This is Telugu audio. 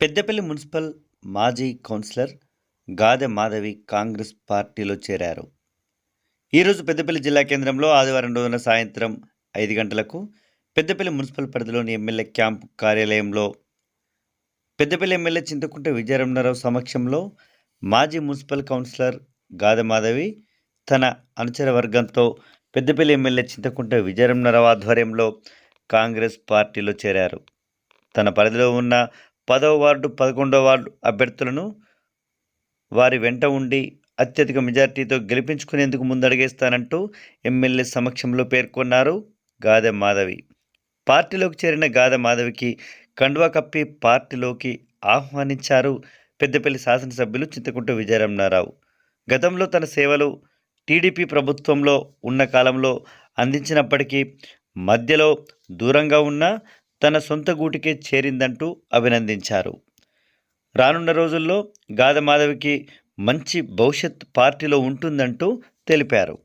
పెద్దపల్లి మున్సిపల్ మాజీ కౌన్సిలర్ గాదె మాధవి కాంగ్రెస్ పార్టీలో చేరారు. ఈరోజు పెద్దపల్లి జిల్లా కేంద్రంలో ఆదివారం రోజున సాయంత్రం ఐదు గంటలకు పెద్దపల్లి మున్సిపల్ పరిధిలోని ఎమ్మెల్యే క్యాంప్ కార్యాలయంలో పెద్దపల్లి ఎమ్మెల్యే చింతకుంట విజయరమణారావు సమక్షంలో మాజీ మున్సిపల్ కౌన్సిలర్ గాదె మాధవి తన అనుచర వర్గంతో పెద్దపల్లి ఎమ్మెల్యే చింతకుంట విజయరమణారావు ఆధ్వర్యంలో కాంగ్రెస్ పార్టీలో చేరారు. తన పరిధిలో ఉన్న పదవ వార్డు పదకొండవ వార్డు అభ్యర్థులను వారి వెంట ఉండి అత్యధిక మెజార్టీతో గెలిపించుకునేందుకు ముందడిగేస్తానంటూ ఎమ్మెల్యే సమక్షంలో పేర్కొన్నారు గాదె మాధవి. పార్టీలోకి చేరిన గాదె మాధవికి కండువా కప్పి పార్టీలోకి ఆహ్వానించారు పెద్దపల్లి శాసనసభ్యులు చింతకుంట విజయరమణారావు. గతంలో తన సేవలు టీడీపీ ప్రభుత్వంలో ఉన్న కాలంలో అందించినప్పటికీ మధ్యలో దూరంగా ఉన్న తన సొంత గూటికే చేరిందంటూ అభినందించారు. రానున్న రోజుల్లో గాదమాధవికి మంచి భవిష్యత్ పార్టీలో ఉంటుందంటూ తెలిపారు.